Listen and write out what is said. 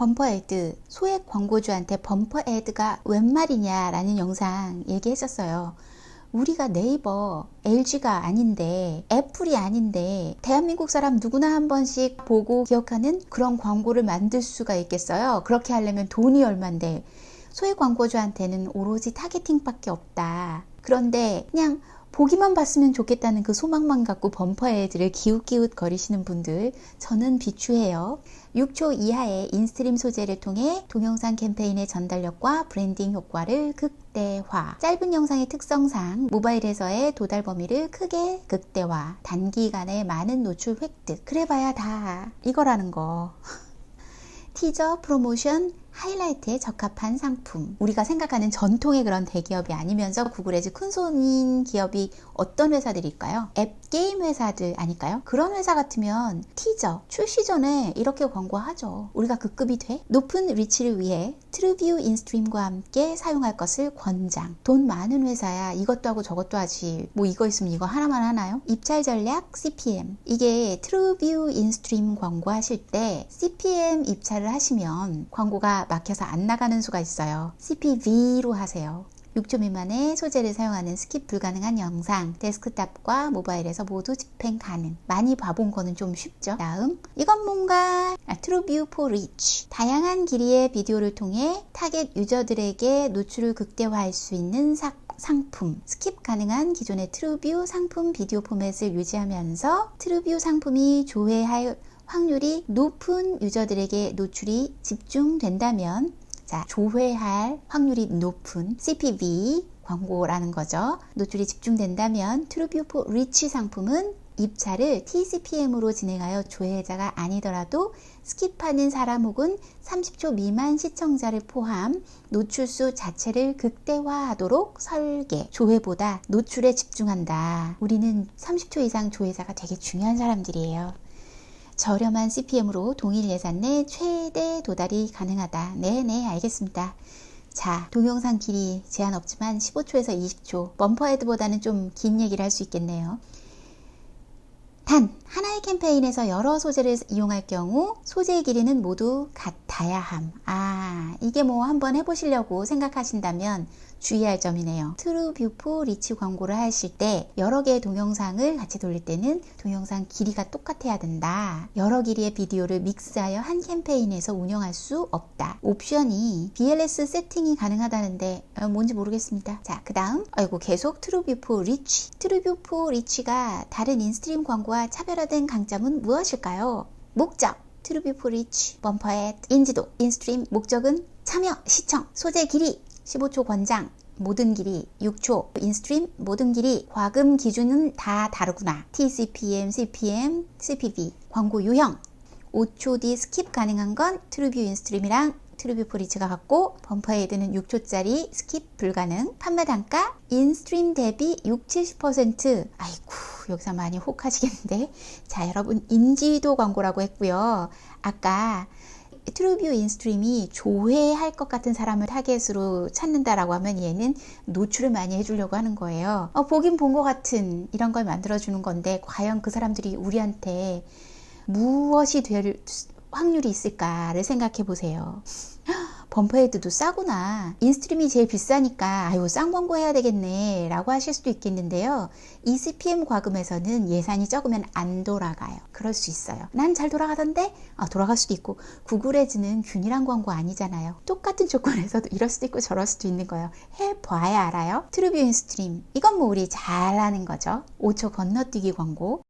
범퍼 애드, 소액 광고주한테 범퍼 애드가 웬 말이냐라는 영상 얘기했었어요. 우리가 네이버, LG가 아닌데, 애플이 아닌데, 대한민국 사람 누구나 한 번씩 보고 기억하는 그런 광고를 만들 수가 있겠어요? 그렇게 하려면 돈이 얼만데, 소액 광고주한테는 오로지 타겟팅밖에 없다. 그런데 그냥 보기만 봤으면 좋겠다는 그 소망만 갖고 범퍼 애들을 기웃기웃 거리시는 분들 저는 비추해요. 6초 이하의 인스트림 소재를 통해 동영상 캠페인의 전달력과 브랜딩 효과를 극대화. 짧은 영상의 특성상 모바일에서의 도달 범위를 크게 극대화. 단기간에 많은 노출 획득. 그래봐야 다 이거라는 거. 티저, 프로모션, 하이라이트에 적합한 상품. 우리가 생각하는 전통의 그런 대기업이 아니면서 구글의 큰 손인 기업이 어떤 회사들일까요? 앱 게임 회사들 아닐까요? 그런 회사 같으면 티저 출시 전에 이렇게 광고하죠. 우리가 그 급이 돼? 높은 리치를 위해 트루뷰 인스트림과 함께 사용할 것을 권장. 돈 많은 회사야 이것도 하고 저것도 하지. 뭐 이거 있으면 이거 하나만 하나요? 입찰 전략 CPM. 이게 트루뷰 인스트림 광고 하실 때 CPM 입찰을 하시면 광고가 막혀서 안 나가는 수가 있어요. CPV로 하세요. 6초 미만의 소재를 사용하는 스킵 불가능한 영상, 데스크탑과 모바일에서 모두 집행 가능. 많이 봐본 거는 좀 쉽죠. 다음, 이건 뭔가 아, 트루뷰 포 리치. 다양한 길이의 비디오를 통해 타겟 유저들에게 노출을 극대화할 수 있는 사, 상품. 스킵 가능한 기존의 트루뷰 상품 비디오 포맷을 유지하면서 트루뷰 상품이 조회할 확률이 높은 유저들에게 노출이 집중된다면 자, 조회할 확률이 높은 CPV 광고라는 거죠. 노출이 집중된다면 트루뷰포 리치 상품은 입찰을 TCPM으로 진행하여 조회자가 아니더라도 스킵하는 사람 혹은 30초 미만 시청자를 포함 노출수 자체를 극대화하도록 설계. 조회보다 노출에 집중한다. 우리는 30초 이상 조회자가 되게 중요한 사람들이에요. 저렴한 CPM으로 동일 예산 내 최대 도달이 가능하다. 네네, 알겠습니다. 자, 동영상 길이 제한 없지만 15초에서 20초. 범퍼 헤드보다는 좀 긴 얘기를 할 수 있겠네요. 단, 하나의 캠페인에서 여러 소재를 이용할 경우 소재의 길이는 모두 같아야 함. 아, 이게 뭐 한번 해보시려고 생각하신다면 주의할 점이네요. 트루 뷰포 리치 광고를 하실 때 여러 개의 동영상을 같이 돌릴 때는 동영상 길이가 똑같아야 된다. 여러 길이의 비디오를 믹스하여 한 캠페인에서 운영할 수 없다. 옵션이 BLS 세팅이 가능하다는데 어, 뭔지 모르겠습니다. 자, 그 다음 아이고 계속 트루 뷰포 리치. 트루 뷰포 리치가 다른 인스트림 광고와 차별화된 강점은 무엇일까요? 목적 트루뷰포 리치, 범퍼의 인지도, 인스트림 목적은 참여, 시청, 소재 길이, 15초 권장, 모든 길이 6초, 인스트림 모든 길이, 과금 기준은 다 다르구나. TCPM, CPM, CPV, 광고 유형, 5초 뒤 스킵 가능한 건 트루뷰 인스트림이랑 트루뷰 포리츠가 같고 범퍼 헤드는 6초짜리 스킵 불가능. 판매 단가 인스트림 대비 6, 70% 아이고 여기서 많이 혹하시겠는데? 자 여러분 인지도 광고라고 했고요. 아까 트루뷰 인스트림이 조회할 것 같은 사람을 타겟으로 찾는다라고 하면 얘는 노출을 많이 해주려고 하는 거예요. 어, 보긴 본 것 같은 이런 걸 만들어주는 건데 과연 그 사람들이 우리한테 무엇이 될 확률이 있을까를 생각해 보세요. 범퍼헤드도 싸구나. 인스트림이 제일 비싸니까 아유 싼 광고 해야 되겠네 라고 하실 수도 있겠는데요. ECPM 과금에서는 예산이 적으면 안 돌아가요. 그럴 수 있어요. 난 잘 돌아가던데? 아, 돌아갈 수도 있고 구글에즈는 균일한 광고 아니잖아요. 똑같은 조건에서도 이럴 수도 있고 저럴 수도 있는 거예요. 해봐야 알아요. 트루뷰 인스트림 이건 뭐 우리 잘 아는 거죠. 5초 건너뛰기 광고